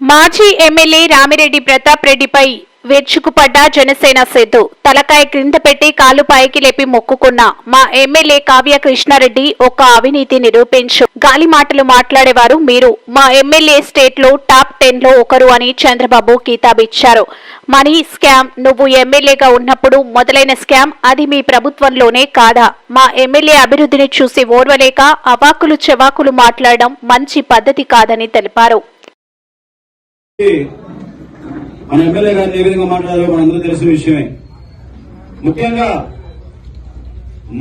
మాజీ ఎమ్మెల్యే రామిరెడ్డి ప్రతాప్ రెడ్డిపై వెచ్చుకుపడ్డ జనసేన సేతు. తలకాయ క్రింద పెట్టి కాలు పైకి లేపి మొక్కుకున్న మా ఎమ్మెల్యే కావ్య కృష్ణారెడ్డి ఒక అవినీతి నిరూపించు. గాలి మాటలు మాట్లాడేవారు మీరు. మా ఎమ్మెల్యే స్టేట్లో టాప్ టెన్లో ఒకరు అని చంద్రబాబు కితాబిచ్చారు. మనీ స్కామ్ నువ్వు ఎమ్మెల్యేగా ఉన్నప్పుడు మొదలైన స్కామ్ అది మీ ప్రభుత్వంలోనే కాదా? మా ఎమ్మెల్యే అభివృద్ధిని చూసి ఓర్వలేక అవాకులు చెవాకులు మాట్లాడడం మంచి పద్ధతి కాదని తెలిపారు. మన ఎమ్మెల్యే గారిని ఏ విధంగా మాట్లాడారో మనందరూ తెలిసిన విషయమే. ముఖ్యంగా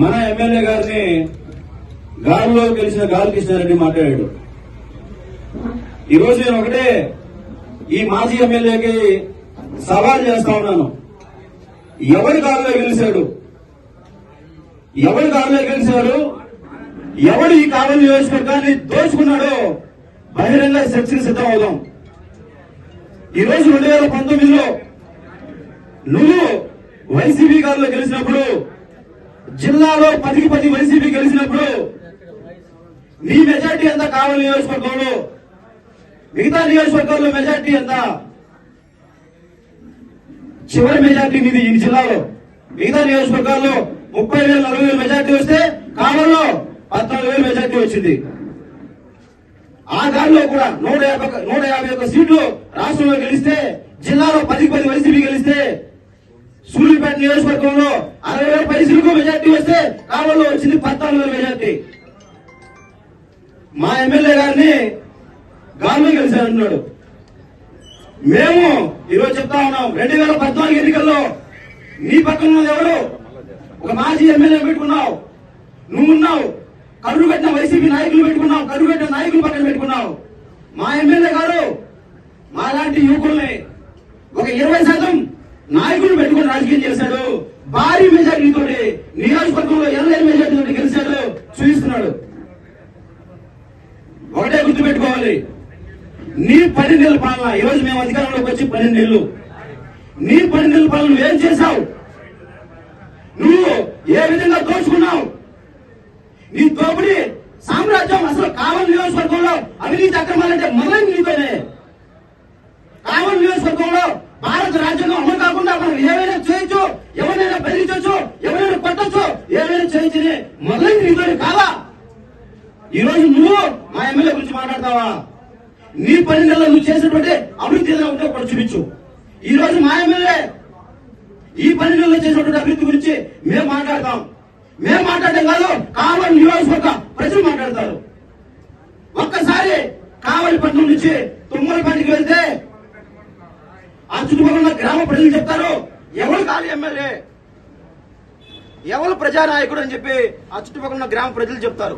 మన ఎమ్మెల్యే గారిని గాలిలో గెలిచిన గాలి కృష్ణారెడ్డి మాట్లాడాడు. ఈ రోజు నేను ఒకటే ఈ మాజీ ఎమ్మెల్యేకి సవాల్ చేస్తా ఉన్నాను. ఎవరి గాలిలో గెలిచాడు? ఎవరి గాలిలో గెలిచాడు? ఎవడు ఈ కాలం నియోజకవర్గాన్ని దోచుకున్నాడో బహిరంగ చర్చకు సిద్ధం అవుదాం ఈ రోజు రెండు వేల పంతొమ్మిదిలో నువ్వు వైసీపీ గారిలో గెలిచినప్పుడు జిల్లాలో పదికి పది వైసీపీ గెలిచినప్పుడు నీ మెజార్టీ ఎంత కావాలి నియోజకవర్గంలో? మిగతా నియోజకవర్గంలో మెజార్టీ ఎంత? చివరి మెజార్టీ నీది ఈ జిల్లాలో. మిగతా నియోజకవర్గాల్లో ముప్పై వేలు నలభై వేలు మెజార్టీ వస్తే కావల్లో పద్నాలుగు వేలు మెజార్టీ వచ్చింది. ఆ గాలిలో కూడా నూట యాభై నూట యాభై ఒక్క సీట్లు రాష్ట్రంలో గెలిస్తే జిల్లాలో పదికి పది వైసీపీ గెలిస్తే సూర్యుపేట నియోజకవర్గంలో అరవై వేల పైసలకు మెజార్టీ వస్తే కావల్లో వచ్చింది పద్నాలుగు వేల మెజార్టీ. మా ఎమ్మెల్యే గారిని గాల్లో గెలిచారంటున్నాడు. మేము ఈరోజు చెప్తా ఉన్నాం రెండు వేల పద్నాలుగు ఎన్నికల్లో నీ పక్కన ఉన్నది ఎవరు? ఒక మాజీ ఎమ్మెల్యే పెట్టుకున్నావు. నువ్వు ఉన్నావు కరువు పెట్టిన వైసీపీ నాయకులు పెట్టుకున్నావు కరువు పెట్టిన నాయకులు పక్కన పెట్టుకున్నావు. మా ఎమ్మెల్యే గారు మా లాంటి యువకుల్ని ఒక ఇరవై శాతం నాయకులు పెట్టుకుని రాజకీయం చేశాడు. భారీ మెజార్టీతో నియోజకవర్గంలో ఎనలేని మెజార్టీతో గెలిచాడు చూపిస్తున్నాడు. ఒకటే గుర్తు పెట్టుకోవాలి నీ పన్నెండు నెలల పాలన ఈ రోజు మేము అధికారంలోకి వచ్చి పన్నెండు నెలలు నీ పన్నెండు నెలల పాలన నువ్వేం చేశావు? నువ్వు ఏ విధంగా దోచుకున్నావు? ఈ దోపిడి సామ్రాజ్యం అసలు కావలి నియోజకవర్గంలో అవినీతి అక్రమాలంటే మొదలైన నీతోనే కావలి నియోజకవర్గంలో భారత రాజ్యాంగం అమలు కాకుండా మనం ఏమైనా చేయొచ్చు ఎవరైనా బెదిరించవచ్చు ఎవరైనా కొట్టచ్చు ఏమైనా చేయొచ్చు మొదలైన నీతోనే కావా? ఈ రోజు నువ్వు మా ఎమ్మెల్యే గురించి మాట్లాడతావా? నీ పని నెలలో నువ్వు చేసినటువంటి అభివృద్ధి ఏదైనా ఉంటే కూడా చూపించు. ఈ రోజు మా ఎమ్మెల్యే ఈ పని నెలలో చేసినటువంటి అభివృద్ధి గురించి మేము మాట్లాడతాం. మేము మాట్లాడడం కాదు కావలి నియోజకవర్గ ప్రజలు మాట్లాడతారు. ఒక్కసారి కావలిపట్నం నుంచి తుమ్మలపల్లికి వెళ్తే ఆ చుట్టుపక్కల ఉన్న గ్రామ ప్రజలు చెప్తారు ఎవరు కాదు ఎమ్మెల్యే? ఎవరు ప్రజానాయకుడు అని చెప్పి ఆ చుట్టుపక్కల ఉన్న గ్రామ ప్రజలు చెప్తారు.